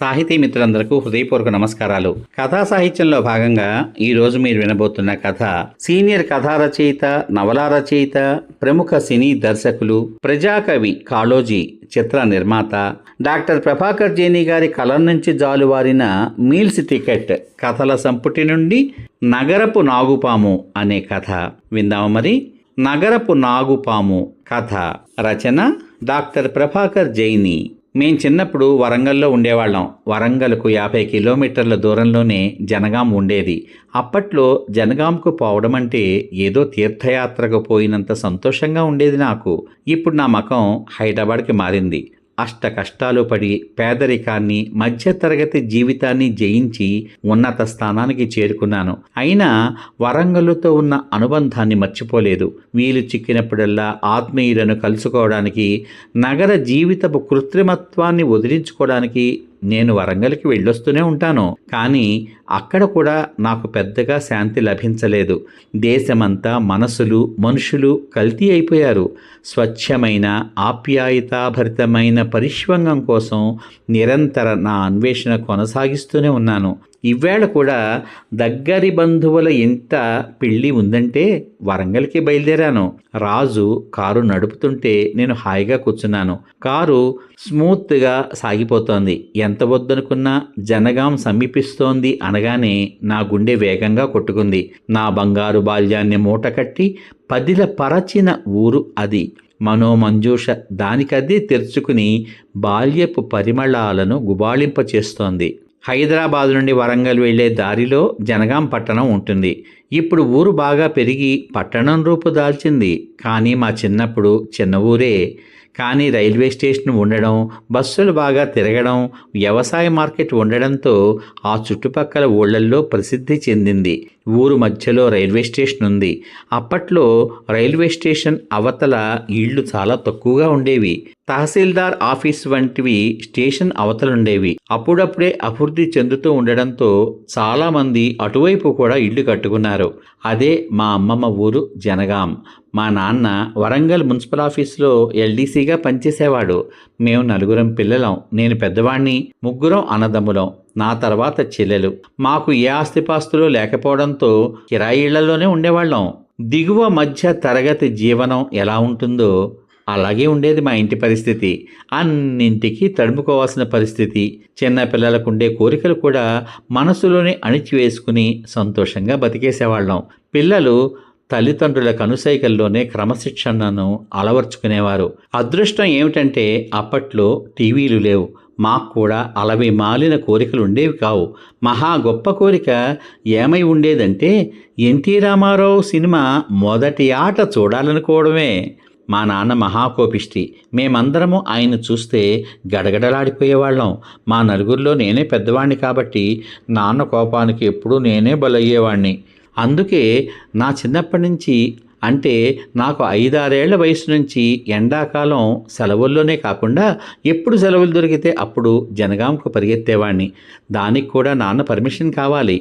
సాహితీ మిత్రులందరకు హృదయపూర్వక నమస్కారాలు. కథా సాహిత్యంలో భాగంగా ఈ రోజు మీరు వినబోతున్న కథ సీనియర్ కథా రచయిత నవలా రచయిత ప్రముఖ సినీ దర్శకులు ప్రజాకవి కాళోజీ చిత్ర నిర్మాత డాక్టర్ ప్రభాకర్ జేని గారి కలం నుంచి జాలువారిన మీల్స్ టికెట్ కథల సంపుటి నుండి నగరపు నాగుపాము అనే కథ. విందాము మరి? నగరపు నాగుపాము కథ రచన డాక్టర్ ప్రభాకర్ జైని. మేం చిన్నప్పుడు వరంగల్లో ఉండేవాళ్ళం. వరంగల్కు యాభై కిలోమీటర్ల దూరంలోనే జనగాం ఉండేది. అప్పట్లో జనగాంకు పోవడం అంటే ఏదో తీర్థయాత్రకు పోయినంత సంతోషంగా ఉండేది నాకు. ఇప్పుడు నా మకం హైదరాబాద్కి మారింది. అష్ట కష్టాలు పడి పేదరికాన్ని మధ్యతరగతి జీవితాన్ని జయించి ఉన్నత స్థానానికి చేరుకున్నాను. అయినా వరంగల్లుతో ఉన్న అనుబంధాన్ని మర్చిపోలేదు. వీలు చిక్కినప్పుడల్లా ఆత్మీయులను కలుసుకోవడానికి నగర జీవితపు కృత్రిమత్వాన్ని వదిలించుకోవడానికి నేను వరంగల్కి వెళ్ళొస్తూనే ఉంటాను. కానీ అక్కడ కూడా నాకు పెద్దగా శాంతి లభించలేదు. దేశమంతా మనసులు మనుషులు కల్తీ అయిపోయారు. స్వచ్ఛమైన ఆప్యాయతాభరితమైన పరిష్వంగం కోసం నిరంతర నా అన్వేషణ కొనసాగిస్తూనే ఉన్నాను. ఇవాళ కూడా దగ్గరి బంధువుల ఇంత పెళ్ళి ఉందంటే వరంగల్కి బయలుదేరాను. రాజు కారు నడుపుతుంటే నేను హాయిగా కూర్చున్నాను. కారు స్మూత్గా సాగిపోతోంది. ఎంత వద్దనుకున్నా జనగాం సమీపిస్తోంది అనగానే నా గుండె వేగంగా కొట్టుకుంది. నా బంగారు బాల్యాన్ని మూటకట్టి పదిల పరచిన ఊరు అది. మనోమంజూష దానికదే తెరుచుకుని బాల్యపు పరిమళాలను గుబాళింపచేస్తోంది. హైదరాబాద్ నుండి వరంగల్ వెళ్ళే దారిలో జనగాం పట్టణం ఉంటుంది. ఇప్పుడు ఊరు బాగా పెరిగి పట్టణం రూపు దాల్చింది. కానీ మా చిన్నప్పుడు చిన్న ఊరే. కానీ రైల్వే స్టేషన్ ఉండడం బస్సులు బాగా తిరగడం వ్యవసాయ మార్కెట్ ఉండడంతో ఆ చుట్టుపక్కల ఊళ్ళల్లో ప్రసిద్ధి చెందింది. ఊరు మధ్యలో రైల్వే స్టేషన్ ఉంది. అప్పట్లో రైల్వే స్టేషన్ అవతల ఇళ్ళు చాలా తక్కువగా ఉండేవి. తహసీల్దార్ ఆఫీస్ వంటివి స్టేషన్ అవతలుండేవి. అప్పుడప్పుడే అభివృద్ధి చెందుతూ ఉండడంతో చాలామంది అటువైపు కూడా ఇల్లు కట్టుకున్నారు. అదే మా అమ్మమ్మ ఊరు జనగాం. మా నాన్న వరంగల్ మున్సిపల్ ఆఫీస్లో ఎల్డీసీగా పనిచేసేవాడు. మేము నలుగురం పిల్లలం. నేను పెద్దవాణ్ణి ముగ్గురం అన్నదమ్ములం. నా తర్వాత చెల్లెలు. మాకు ఏ ఆస్తిపాస్తులు లేకపోవడంతో కిరాయిళ్ళలోనే ఉండేవాళ్ళం. దిగువ మధ్య తరగతి జీవనం ఎలా ఉంటుందో అలాగే ఉండేది మా ఇంటి పరిస్థితి. అన్నింటికి తడుముకోవాల్సిన పరిస్థితి. చిన్న పిల్లలకు ఉండే కోరికలు కూడా మనసులోనే అణిచివేసుకుని సంతోషంగా బతికేసేవాళ్ళం. పిల్లలు తల్లిదండ్రుల కనుసైకల్లోనే క్రమశిక్షణను అలవర్చుకునేవారు. అదృష్టం ఏమిటంటే అప్పట్లో టీవీలు లేవు. మాకు కూడా అలవి మాలిన కోరికలు ఉండేవి కావు. మహా గొప్ప కోరిక ఏమై ఉండేదంటే ఎన్టీ రామారావు సినిమా మొదటి ఆట చూడాలనుకోవడమే. మా నాన్న మహాకోపిష్టి. మేమందరము ఆయన చూస్తే గడగడలాడిపోయేవాళ్ళం. మా నలుగురిలో నేనే పెద్దవాణ్ణి కాబట్టి నాన్న కోపానికి ఎప్పుడూ నేనే బలయ్యేవాణ్ణి. అందుకే నా చిన్నప్పటి నుంచి అంటే నాకు ఐదారేళ్ళ వయసు నుంచి ఎండాకాలం సెలవుల్లోనే కాకుండా ఎప్పుడు సెలవులు దొరికితే అప్పుడు జనగాంకు పరిగెత్తేవాడిని దానికి కూడా నాన్న పర్మిషన్ కావాలి.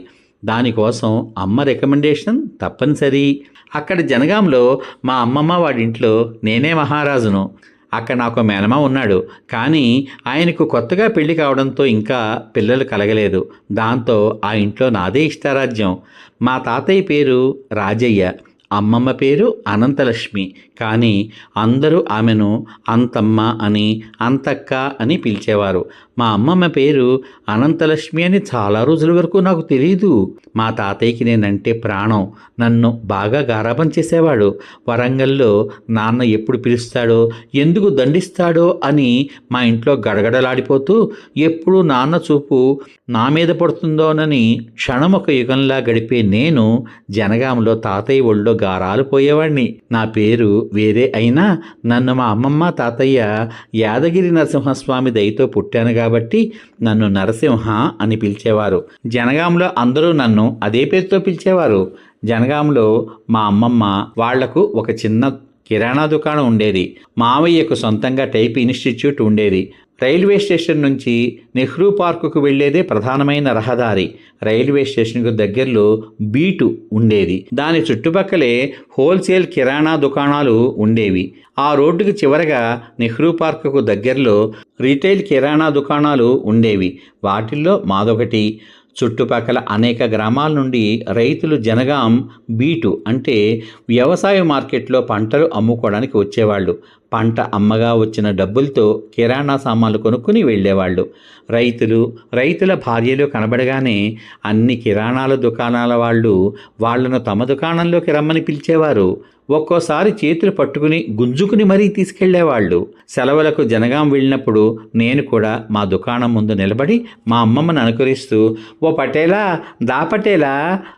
దానికోసం అమ్మ రికమెండేషన్ తప్పనిసరి. అక్కడ జనగాంలో మా అమ్మమ్మ వాడింట్లో నేనే మహారాజును. అక్కడ నాకు మేనమా ఉన్నాడు. కానీ ఆయనకు కొత్తగా పెళ్ళి కావడంతో ఇంకా పిల్లలు కలగలేదు. దాంతో ఆ ఇంట్లో నాదే ఇష్టారాజ్యం. మా తాతయ్య పేరు రాజయ్య. అమ్మమ్మ పేరు అనంతలక్ష్మి. కానీ అందరూ ఆమెను అంతమ్మ అని అంతక్క అని పిలిచేవారు. మా అమ్మమ్మ పేరు అనంతలక్ష్మి అని చాలా రోజుల వరకు నాకు తెలియదు మా తాతయ్యకి నేనంటే ప్రాణం. నన్ను బాగా గారాబం చేసేవాడు. వరంగల్లో నాన్న ఎప్పుడు పిలుస్తాడో ఎందుకు దండిస్తాడో అని మా ఇంట్లో గడగడలాడిపోతూ ఎప్పుడు నాన్న చూపు నా మీద పడుతుందోనని క్షణం ఒక యుగంలా గడిపే నేను జనగాంలో తాతయ్య ఒళ్ళో గారాలు పోయేవాడిని నా పేరు వేరే అయినా నన్ను మా అమ్మమ్మ తాతయ్య యాదగిరి నరసింహస్వామి దయతో పుట్టాను కాబట్టి నన్ను నరసింహ అని పిలిచేవారు. జనగాంలో అందరూ నన్ను అదే పేరుతో పిలిచేవారు. జనగాంలో మా అమ్మమ్మ వాళ్ళకు ఒక చిన్న కిరాణా దుకాణం ఉండేది. మావయ్యకు సొంతంగా టైప్ ఇన్స్టిట్యూట్ ఉండేది. రైల్వే స్టేషన్ నుంచి నెహ్రూ పార్కుకు వెళ్ళేదే ప్రధానమైన రహదారి. రైల్వే స్టేషన్కు దగ్గరలో బీటు ఉండేది. దాని చుట్టుపక్కలే హోల్సేల్ కిరాణా దుకాణాలు ఉండేవి. ఆ రోడ్డుకి చివరగా నెహ్రూ పార్కుకు దగ్గరలో రీటైల్ కిరాణా దుకాణాలు ఉండేవి. వాటిల్లో మాదొకటి. చుట్టుపక్కల అనేక గ్రామాల నుండి రైతులు జనగాం బీటు అంటే వ్యవసాయ మార్కెట్లో పంటలు అమ్ముకోవడానికి వచ్చేవాళ్ళు. పంట అమ్మగా వచ్చిన డబ్బులతో కిరాణా సామాన్లు కొనుక్కుని వెళ్ళేవాళ్ళు. రైతులు రైతుల భార్యలు కనబడగానే అన్ని కిరాణాల దుకాణాల వాళ్ళు వాళ్ళను తమ దుకాణంలోకి రమ్మని పిలిచేవారు. ఒక్కోసారి చేతులు పట్టుకుని గుంజుకుని మరీ తీసుకెళ్ళేవాళ్ళు. సెలవులకు జనగాం వెళ్ళినప్పుడు నేను కూడా మా దుకాణం ముందు నిలబడి మా అమ్మమ్మను అనుకరిస్తూ ఓ పటేలా దా పటేలా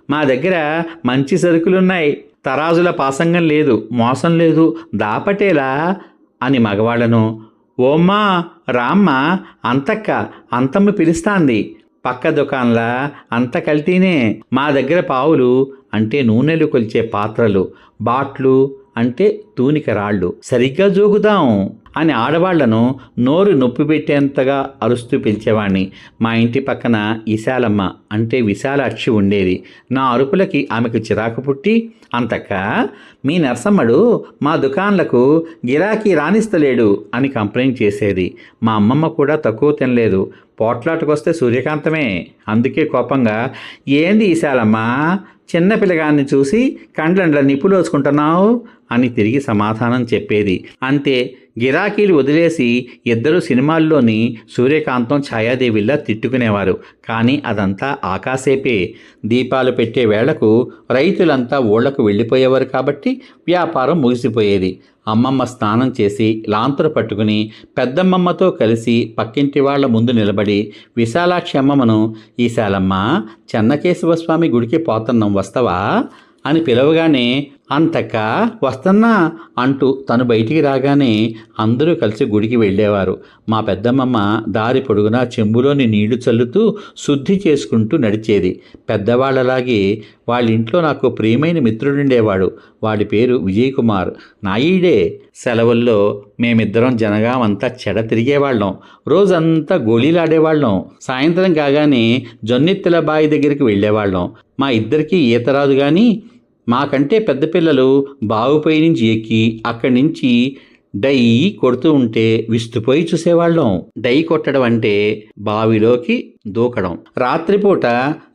మా దగ్గర మంచి సరుకులున్నాయి. తరాజుల పాసంగం లేదు మోసం లేదు. దా పటేలా అని మగవాళ్ళను ఓమ్మా రామ్మ అంతక్క అంతమ్మ పిలుస్తాంది. పక్క దుకాణంలా అంత కల్తీనే. మా దగ్గర పావులు అంటే నూనెలు కొలిచే పాత్రలు బాట్లు అంటే తూనిక రాళ్ళు. సరిగ్గా జోగుదాం అని ఆడవాళ్ళను నోరు నొప్పి పెట్టేంతగా అరుస్తూ పిలిచేవాణ్ణి. మా ఇంటి పక్కన విశాలమ్మ అంటే విశాలాక్షి ఉండేది. నా అరుపులకి ఆమెకు చిరాకు పుట్టి అంతక్క మీ నరసమ్మడు మా దుకాన్లకు గిరాకీ రాణిస్తలేడు అని కంప్లైంట్ చేసేది. మా అమ్మమ్మ కూడా తక్కువ తినలేదు. పోట్లాటకొస్తే సూర్యకాంతమే. అందుకే కోపంగా ఏంది ఈశాలమ్మ చిన్న పిల్లగాన్ని చూసి కండ్లండ్ల నిప్పులోసుకుంటున్నావు అని తిరిగి సమాధానం చెప్పేది. అంతే గిరాకీలు వదిలేసి ఇద్దరు సినిమాల్లోని సూర్యకాంతం ఛాయాదేవిలా తిట్టుకునేవారు. కానీ అదంతా ఆకాశేపే. దీపాలు పెట్టే వేళకు రైతులంతా ఊళ్ళకు వెళ్ళిపోయేవారు కాబట్టి వ్యాపారం ముగిసిపోయేది. అమ్మమ్మ స్నానం చేసి లాంతరు పట్టుకుని పెద్దమ్మమ్మతో కలిసి పక్కింటి వాళ్ళ ముందు నిలబడి విశాలాక్షి అమ్మమ్మను ఈశాలమ్మ చెన్నకేశవ స్వామి గుడికి పోతున్నాం వస్తావా? అని పిలవగానే అంతకా వస్తన్నా అంటూ తను బయటికి రాగానే అందరూ కలిసి గుడికి వెళ్ళేవారు. మా పెద్దమ్మమ్మ దారి పొడుగునా చెంబులోని నీళ్ళు చల్లుతూ శుద్ధి చేసుకుంటూ నడిచేది. పెద్దవాళ్ళలాగే వాళ్ళ ఇంట్లో నాకు ప్రియమైన మిత్రుడుండేవాడు. వాడి పేరు విజయ్ కుమార్ నాయుడే సెలవుల్లో మేమిద్దరం జనగామంతా చెడ తిరిగేవాళ్ళం. రోజంతా గోళీలాడేవాళ్ళం. సాయంత్రం కాగానే జొన్నెత్తుల బావి దగ్గరికి వెళ్ళేవాళ్ళం. మా ఇద్దరికీ ఈత రాదు కానీ మాకంటే పెద్ద పిల్లలు బావుపై నుంచి ఎక్కి అక్కడి నుంచి డై కొడుతూ ఉంటే విస్తుపోయి చూసేవాళ్ళం. డై కొట్టడం అంటే బావిలోకి దూకడం. రాత్రిపూట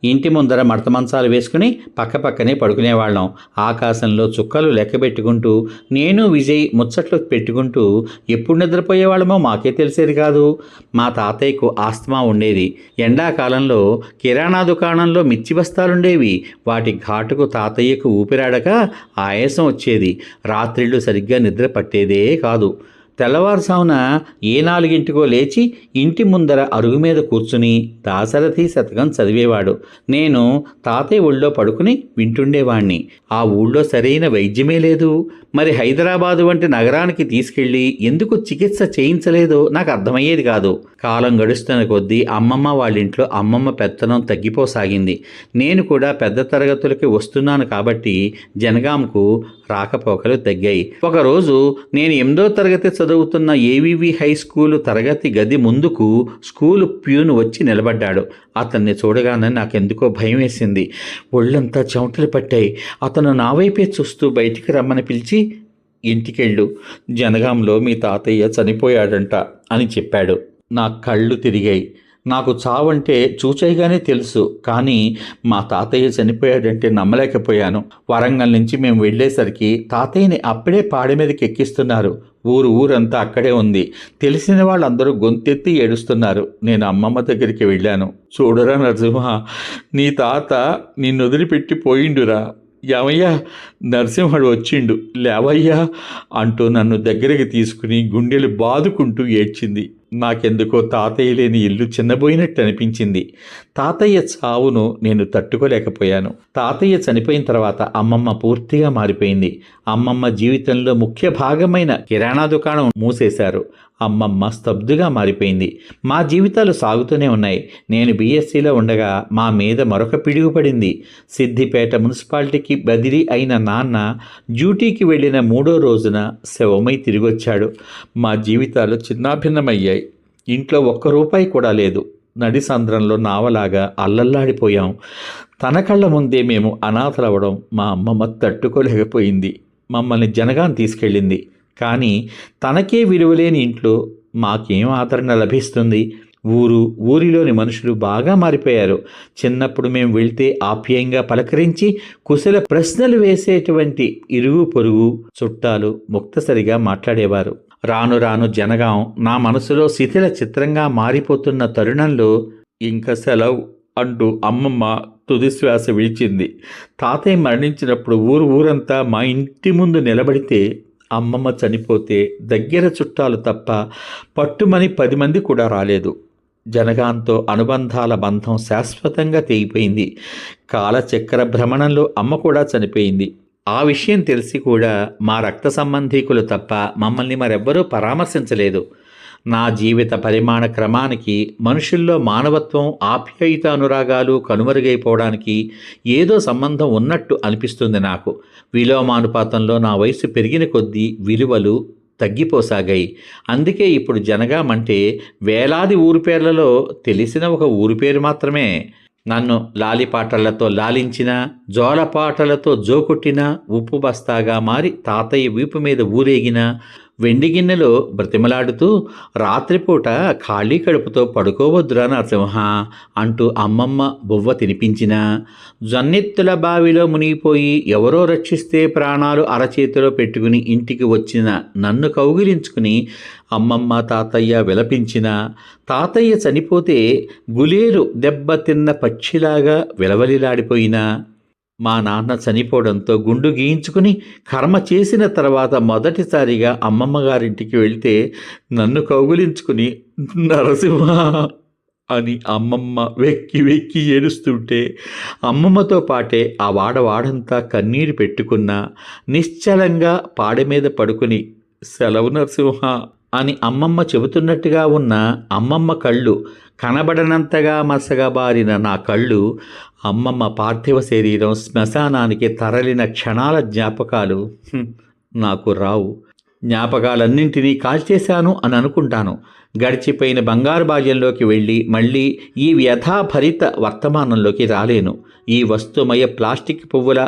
ఇంటి ముందర మడత మంచాలు వేసుకుని పక్కపక్కనే పడుకునేవాళ్ళం. ఆకాశంలో చుక్కలు లెక్క పెట్టుకుంటూ నేను విజయ్ ముచ్చట్లు పెట్టుకుంటూ ఎప్పుడు నిద్రపోయేవాళ్ళమో మాకే తెలిసేది కాదు. మా తాతయ్యకు ఆస్తమా ఉండేది. ఎండాకాలంలో కిరాణా దుకాణంలో మిర్చి బస్తాలుండేవి. వాటి ఘాటుకు తాతయ్యకు ఊపిరాడక ఆయాసం వచ్చేది. రాత్రిళ్ళు సరిగ్గా నిద్ర పట్టేదే కాదు. తెల్లవారుసామున ఏ నాలుగింటికో లేచి ఇంటి ముందర అరుగు మీద కూర్చుని దాశరథి శతకం చదివేవాడు. నేను తాతయ్య ఊళ్ళో పడుకుని వింటుండేవాణ్ణి. ఆ ఊళ్ళో సరైన వైద్యమే లేదు. మరి హైదరాబాదు వంటి నగరానికి తీసుకెళ్ళి ఎందుకు చికిత్స చేయించలేదో నాకు అర్థమయ్యేది కాదు. కాలం గడుస్తున్న కొద్దీ అమ్మమ్మ వాళ్ళ ఇంట్లో అమ్మమ్మ పెత్తనం తగ్గిపోసాగింది. నేను కూడా పెద్ద తరగతులకి వస్తున్నాను కాబట్టి జనగాంకు రాకపోకలు తగ్గాయి. ఒకరోజు నేను ఎనిమిదో తరగతి చదువుతున్న ఏవివి హై స్కూలు తరగతి గది ముందుకు స్కూలు ప్యూను వచ్చి నిలబడ్డాడు. అతన్ని చూడగానే నాకెందుకో భయం వేసింది. ఒళ్ళంతా చెమటలు పట్టాయి. అతను నా వైపే చూస్తూ బయటికి రమ్మని పిలిచి ఇంటికెళ్ళు. జనగాంలో మీ తాతయ్య చనిపోయాడంట అని చెప్పాడు. నా కళ్ళు తిరిగాయి. నాకు చావంటే చూచైగానే తెలుసు. కానీ మా తాతయ్య చనిపోయాడంటే నమ్మలేకపోయాను. వరంగల్ నుంచి మేము వెళ్ళేసరికి తాతయ్యని అప్పుడే పాడి మీదకి ఎక్కిస్తున్నారు. ఊరు ఊరంతా అక్కడే ఉంది. తెలిసిన వాళ్ళందరూ గొంతెత్తి ఏడుస్తున్నారు. నేను అమ్మమ్మ దగ్గరికి వెళ్ళాను. చూడరా నరసింహ నీ తాత నిన్ను వదిలిపెట్టి పోయిండురా. ఏమయ్యా నరసింహుడు వచ్చిండు. లేవయ్యా అంటూ నన్ను దగ్గరికి తీసుకుని గుండెలు బాదుకుంటూ ఏడ్చింది. నాకెందుకో తాతయ్య లేని ఇల్లు చిన్నబోయినట్టు అనిపించింది. తాతయ్య చావును నేను తట్టుకోలేకపోయాను. తాతయ్య చనిపోయిన తర్వాత అమ్మమ్మ పూర్తిగా మారిపోయింది. అమ్మమ్మ జీవితంలో ముఖ్య భాగమైన కిరాణా దుకాణం మూసేశారు. అమ్మమ్మ స్తబ్దుగా మారిపోయింది. మా జీవితాలు సాగుతూనే ఉన్నాయి. నేను బీఎస్సీలో ఉండగా మా మీద మరొక పిడుగు పడింది సిద్దిపేట మున్సిపాలిటీకి బదిలీ అయిన నాన్న డ్యూటీకి వెళ్ళిన మూడో రోజున శవమై తిరిగొచ్చాడు. మా జీవితాలు చిన్నాభిన్నమయ్యాయి. ఇంట్లో ఒక్క రూపాయి కూడా లేదు. నడిసంద్రంలో నావలాగా అల్లల్లాడిపోయాం. తన కళ్ళ ముందే మేము అనాథలవ్వడం మా అమ్మమ్మ తట్టుకోలేకపోయింది. మమ్మల్ని జనగాం తీసుకెళ్ళింది. కానీ తనకే విలువలేని ఇంట్లో మాకేం ఆదరణ లభిస్తుంది? ఊరు ఊరిలోని మనుషులు బాగా మారిపోయారు. చిన్నప్పుడు మేము వెళ్తే ఆప్యాయంగా పలకరించి కుశల ప్రశ్నలు వేసేటువంటి ఇరుగు పొరుగు చుట్టాలు ముక్తసరిగా మాట్లాడేవారు. రాను రాను జనగాం నా మనసులో శిథిల చిత్రంగా మారిపోతున్న తరుణంలో ఇంకా సెలవు అంటూ అమ్మమ్మ తుదిశ్వాస విడిచింది. తాతయ్య మరణించినప్పుడు ఊరు ఊరంతా మా ఇంటి ముందు నిలబడితే అమ్మమ్మ చనిపోతే దగ్గర చుట్టాలు తప్ప పట్టుమని పది మంది కూడా రాలేదు. జనగాంతో అనుబంధాల బంధం శాశ్వతంగా తెగిపోయింది. కాలచక్ర భ్రమణంలో అమ్మ కూడా చనిపోయింది. ఆ విషయం తెలిసి కూడా మా రక్త సంబంధీకులు తప్ప మమ్మల్ని మరెవ్వరూ పరామర్శించలేదు. నా జీవిత పరిమాణ క్రమానికి మనుషుల్లో మానవత్వం ఆప్యాయత అనురాగాలు కనుమరుగైపోవడానికి ఏదో సంబంధం ఉన్నట్టు అనిపిస్తుంది నాకు. విలోమానుపాతంలో నా వయసు పెరిగిన కొద్దీ విలువలు తగ్గిపోసాగాయి. అందుకే ఇప్పుడు జనగాం అంటే వేలాది ఊరు పేర్లలో తెలిసిన ఒక ఊరు పేరు మాత్రమే. నన్ను లాలిపాటలతో లాలించిన జోలపాటలతో జోకొట్టిన ఉప్పు బస్తాగా మారి తాతయ్య వీపు మీద ఊరేగిన వెండి గిన్నెలో బ్రతిమలాడుతూ రాత్రిపూట ఖాళీ కడుపుతో పడుకోవద్దురా నరసింహ అంటూ అమ్మమ్మ బువ్వ తినిపించిన. జన్నెత్తుల బావిలో మునిగిపోయి ఎవరో రక్షిస్తే ప్రాణాలు అరచేతిలో పెట్టుకుని ఇంటికి వచ్చిన నన్ను కౌగిలించుకుని అమ్మమ్మ తాతయ్య విలపించిన. తాతయ్య చనిపోతే గులేరు దెబ్బతిన్న పక్షిలాగా విలవలిలాడిపోయినా. మా నాన్న చనిపోవడంతో గుండు గీయించుకుని కర్మ చేసిన తర్వాత మొదటిసారిగా అమ్మమ్మ గారింటికి వెళ్తే నన్ను కౌగులించుకుని నరసింహ అని అమ్మమ్మ వెక్కి వెక్కి ఏడుస్తుంటే అమ్మమ్మతో పాటే ఆ వాడవాడంతా కన్నీరు పెట్టుకున్న నిశ్చలంగా పాడె మీద పడుకుని సెలవు నరసింహ అని అమ్మమ్మ చెబుతున్నట్టుగా ఉన్న అమ్మమ్మ కళ్ళు కనబడనంతగా మసగబారిన నా కళ్ళు అమ్మమ్మ పార్థివ శరీరం శ్మశానానికి తరలిన క్షణాల జ్ఞాపకాలు నాకు రావు. జ్ఞాపకాలన్నింటినీ కాల్చేశాను అని అనుకుంటాను గడిచిపోయిన బంగారు బాల్యంలోకి వెళ్ళి మళ్ళీ ఈ వ్యథాభరిత వర్తమానంలోకి రాలేను. ఈ వస్తుమయ ప్లాస్టిక్ పువ్వుల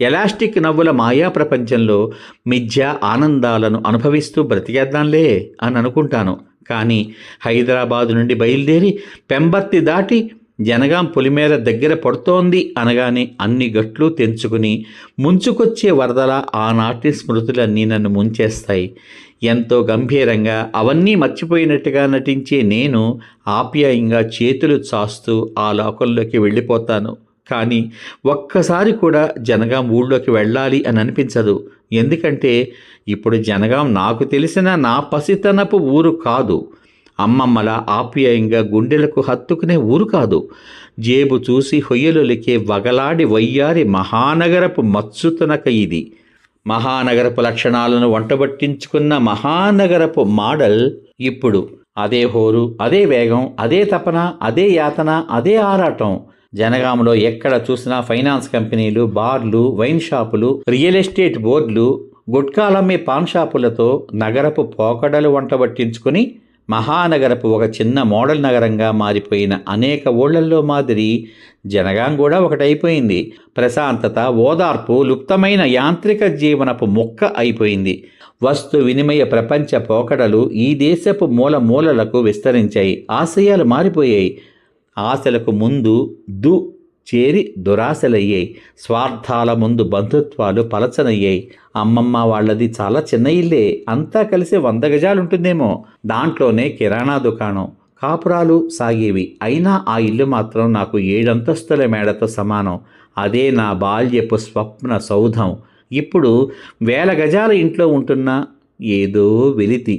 ఎలాస్టిక్ నవ్వుల మాయా ప్రపంచంలో మిథ్య ఆనందాలను అనుభవిస్తూ బ్రతికేద్దాంలే అని అనుకుంటాను కానీ హైదరాబాదు నుండి బయలుదేరి పెంబర్తి దాటి జనగాం పొలిమేర దగ్గర పడుతోంది అనగానే అన్ని గట్లు తెంచుకుని ముంచుకొచ్చే వరదల ఆనాటి స్మృతులన్నీ నన్ను ముంచేస్తాయి. ఎంతో గంభీరంగా అవన్నీ మర్చిపోయినట్టుగా నటించే నేను ఆప్యాయంగా చేతులు చాస్తూ ఆ లోకంలోకి వెళ్ళిపోతాను. కానీ ఒక్కసారి కూడా జనగాం ఊళ్ళోకి వెళ్ళాలి అని అనిపించదు. ఎందుకంటే ఇప్పుడు జనగాం నాకు తెలిసిన నా పసితనపు ఊరు కాదు. అమ్మమ్మల ఆప్యాయంగా గుండెలకు హత్తుకునే ఊరు కాదు. జేబు చూసి హొయ్యలులికే వగలాడి వయ్యారి మహానగరపు మత్సుతనక ఇది. మహానగరపు లక్షణాలను వంటబట్టించుకున్న మహానగరపు మోడల్ ఇప్పుడు. అదే హోరు అదే వేగం అదే తపన అదే యాతన అదే ఆరాటం. జనగామలో ఎక్కడ చూసినా ఫైనాన్స్ కంపెనీలు బార్లు వైన్ షాపులు రియల్ ఎస్టేట్ బోర్డులు గుట్కాలమ్మే పాన్ షాపులతో నగరపు పోకడలు వంటబట్టించుకుని మహానగరపు ఒక చిన్న మోడల్ నగరంగా మారిపోయిన అనేక ఊళ్ళల్లో మాదిరి జనగాం కూడా ఒకటైపోయింది. ప్రశాంతత ఓదార్పు లుప్తమైన యాంత్రిక జీవనపు మొక్క అయిపోయింది. వస్తు వినిమయ ప్రపంచ పోకడలు ఈ దేశపు మూల మూలలకు విస్తరించాయి. ఆశయాలు మారిపోయాయి. ఆశలకు ముందు దు చేరి దురాశలయ్యాయి స్వార్థాల ముందు బంధుత్వాలు పలచనయ్యాయి అమ్మమ్మ వాళ్ళది చాలా చిన్న ఇల్లే అంతా కలిసి వంద గజాలుంటుందేమో. దాంట్లోనే కిరాణా దుకాణం కాపురాలు సాగేవి. అయినా ఆ ఇల్లు మాత్రం నాకు ఏడంతస్తుల మేడతో సమానం. అదే నా బాల్యపు స్వప్న సౌధం. ఇప్పుడు వేల గజాల ఇంట్లో ఉంటున్న ఏదో వెలితి.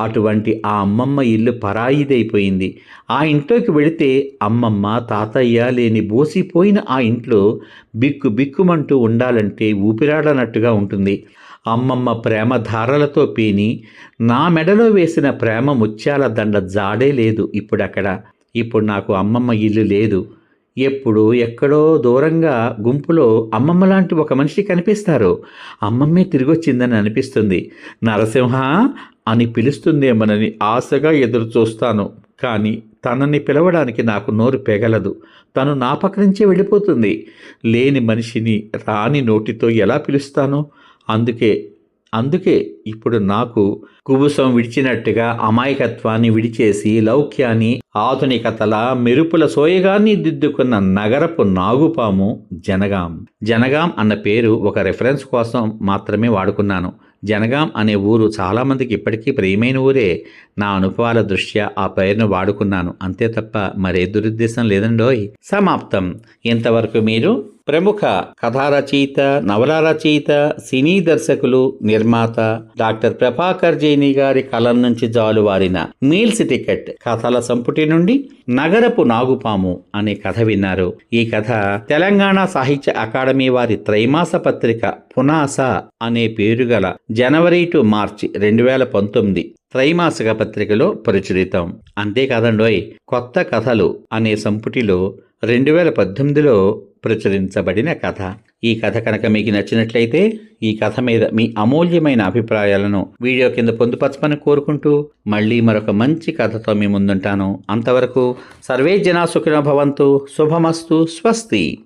అటువంటి ఆ అమ్మమ్మ ఇల్లు పరాయిదైపోయింది. ఆ ఇంట్లోకి వెళితే అమ్మమ్మ తాతయ్య లేని బోసిపోయిన ఆ ఇంట్లో బిక్కు బిక్కుమంటూ ఉండాలంటే ఊపిరాడనట్టుగా ఉంటుంది. అమ్మమ్మ ప్రేమ ధారలతో పేని నా మెడలో వేసిన ప్రేమ ముత్యాల దండ జాడే లేదు ఇప్పుడక్కడ. ఇప్పుడు నాకు అమ్మమ్మ ఇల్లు లేదు. ఎప్పుడు ఎక్కడో దూరంగా గుంపులో అమ్మమ్మ లాంటి ఒక మనిషి కనిపిస్తారు. అమ్మమ్మే తిరిగొచ్చిందని అనిపిస్తుంది. నరసింహ అని పిలుస్తుందేమోనని ఆశగా ఎదురు చూస్తాను కానీ తనని పిలవడానికి నాకు నోరు పెగలదు. తను నా పక్క నుంచే వెళ్ళిపోతుంది. లేని మనిషిని రాని నోటితో ఎలా పిలుస్తాను? అందుకే అందుకే ఇప్పుడు నాకు కుబుసం విడిచినట్టుగా అమాయకత్వాన్ని విడిచేసి లౌక్యాన్ని ఆధునికతల మెరుపుల సోయగాన్ని దిద్దుకున్న నగరపు నాగుపాము జనగాం. జనగాం అన్న పేరు ఒక రెఫరెన్స్ కోసం మాత్రమే వాడుకున్నాను. జనగాం అనే ఊరు చాలామందికి ఇప్పటికీ ప్రియమైన ఊరే. నా అనుభవాల దృష్ట్యా ఆ పేరును వాడుకున్నాను. అంతే తప్ప మరే దురుద్దేశం లేదండోయ్. సమాప్తం. ఇంతవరకు మీరు ప్రముఖ కథారచయిత నవల రచయిత సినీ దర్శకులు నిర్మాత డాక్టర్ ప్రభాకర్ జైని గారి కలం నుంచి జాలువారిన మీల్స్ టికెట్ కథల సంపుటి నుండి నగరపు నాగుపాము అనే కథ విన్నారు. ఈ కథ తెలంగాణ సాహిత్య అకాడమీ వారి త్రైమాస పత్రిక పునాస అనే పేరు గల జనవరి టు మార్చి రెండు వేల పంతొమ్మిది త్రైమాసిక పత్రికలో ప్రచురితం. అంతేకాదండోయ్ కొత్త కథలు అనే సంపుటిలో రెండు వేల పద్దెనిమిదిలో ప్రచురించబడిన కథ. ఈ కథ కనుక మీకు నచ్చినట్లయితే ఈ కథ మీద మీ అమూల్యమైన అభిప్రాయాలను వీడియో కింద పొందుపరచమని కోరుకుంటూ మళ్ళీ మరొక మంచి కథతో మీ ముందుంటాను. అంతవరకు సర్వే జనా సుఖినో భవంతు. శుభమస్తు. స్వస్తి.